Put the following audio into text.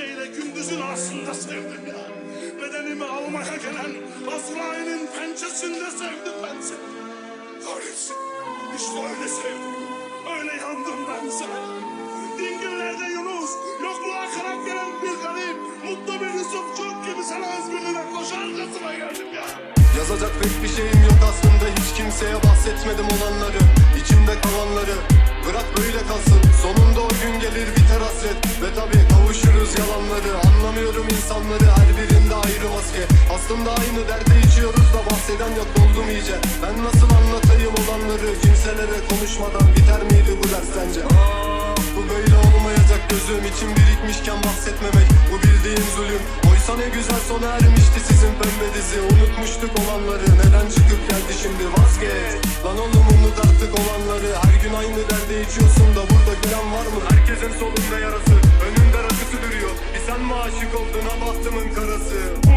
geceyle gündüzün aslında sevdim ya. Bedenimi almaya gelen Azrail'in pençesinde sevdim ben seni. Kahretsin. İşte öyle sevdim. Öyle yandım ben sana. Dingillerde Yunus, yokluğa karak gelen bir garip, mutlu bir Yusuf çok gibi sana özgürlüğüne koşu arkasına geldim ya. Yazacak pek bir şeyim yok aslında hiç kimseye bahsetmedim olanları Aslında aynı derde içiyoruz da bahseden yok oldum iyice. Ben nasıl anlatayım olanları Kimselere konuşmadan biter miydi bu ders sence? Aa, bu böyle olmayacak gözüm için birikmişken bahsetmemek. Bu bildiğin zulüm. Oysa ne güzel sona ermişti sizin pembe dizi. Unutmuştuk olanları neden çıkıp geldi şimdi? Vazgeç. Lan oğlum unut artık olanları. Her gün aynı derde içiyorsun da burada gülen var mı? Herkesin solunda yarası Önünde rakısı duruyor. Bir sen mi aşık oldun ha karası